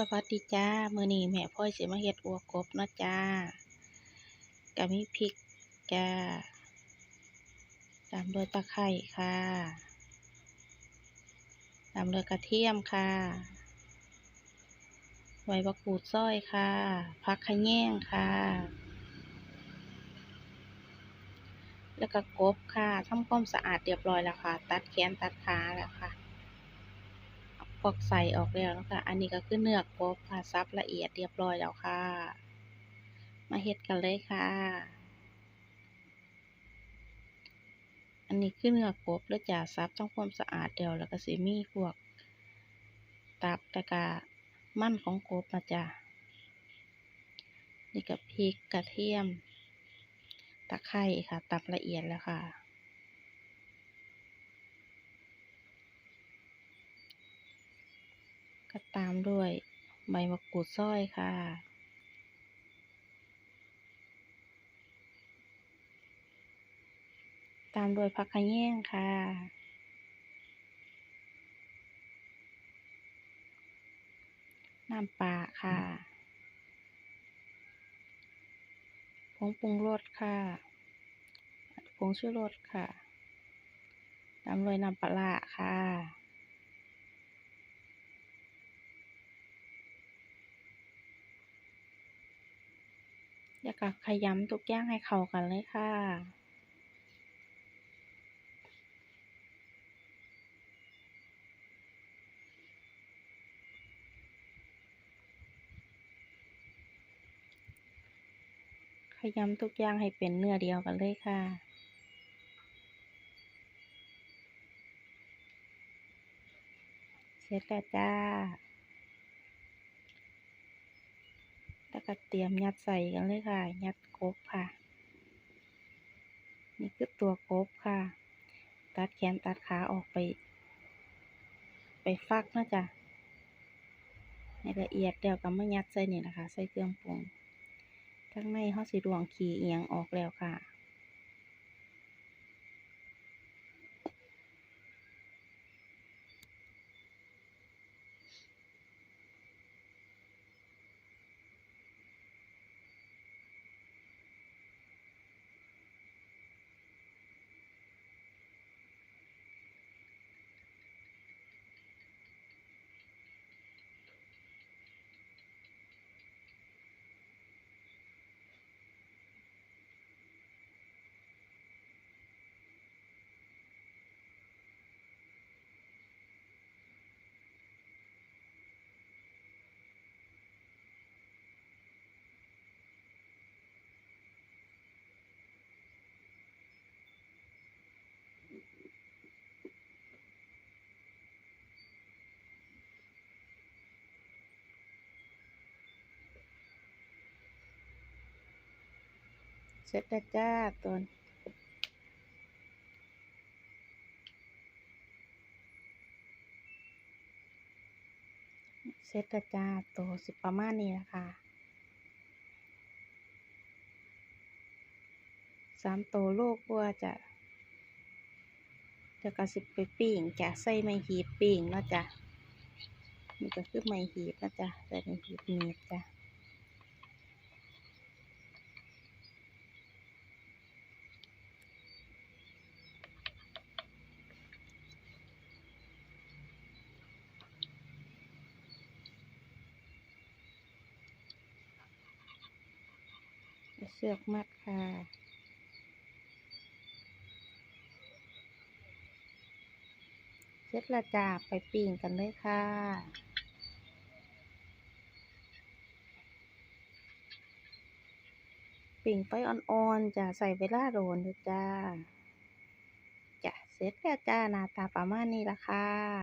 สวัสดีจ้ามือนี้แม่พลอยสิมาเฮ็ดอัวกบนะจ้าก็มีพริกจ้าตามด้วยตะไคร้ค่ะตามด้วยกระเทียมค่ะใบมะกรูดซอยค่ะผักขะแยงค่ะ แล้วก็กบค่ะทำความสะอาดเรียบร้อยแล้วค่ะ ตัดแขนตัดขาแล้วค่ะ ปอกใส่ออกแล้วนะคะอันนี้ก็คือเนื้อกบค่ะสับละเอียดเรียบร้อยแล้วค่ะ มาเฮ็ดกันเลยค่ะ อันนี้คือเนื้อกบแล้วจ้ะสับทำความสะอาดแล้วแล้วก็สิมีพวก ตับแล้วก็มันของกบนะจ้ะนี่ก็พริกกระเทียม ตะไคร้ค่ะ ตับละเอียดแล้วค่ะ ก็ตามด้วยใบมะกรูดซอยค่ะ ตามด้วยผักขะแยงค่ะ น้ำปลาค่ะ ผงปรุงรสค่ะ ผงชูรสค่ะ ตามด้วยน้ำปลาค่ะ แล้วก็ขยำทุกอย่างให้เข้ากันเลยค่ะ ขยำทุกอย่างให้เป็นเนื้อเดียวกันเลยค่ะเสร็จแล้วจ้า แล้ว ก็เตรียมยัดใส่กันเลยค่ะ ยัดกบค่ะ นี่คือตัวกบค่ะ ตัดแขนตัดขาออกไป ไปฟักนาะจ๊ะให้ละเอียดเดียวกับมายัดใส่นี่นะคะ ใส่เครื่องปรุงทั้งในเขาสีดวงขีเอียงออกแล้วค่ะ เสร็จแล้วจ้าตัวเสร็จแล้วจ้าตัวสิประมาณนี้ละค่ะสามตัวโลกว่าจะจะกระสิบไปปิ้งจะใส่ไม้หีบปิ้งนะจ้ะนี่ก็คือไม้หีบนะจ๊ะใส่ไม้หีบหนีบจ้ะ เสือกมัดค่ะเสร็จละจ้าไปปิ้งกันเลยค่ะปิ้งไปอ่อนๆจะใส่เวลาโดนด้อจ้าจะเสร็จแล้วจ้าหน้าตาประมาณนี้ละค่ะ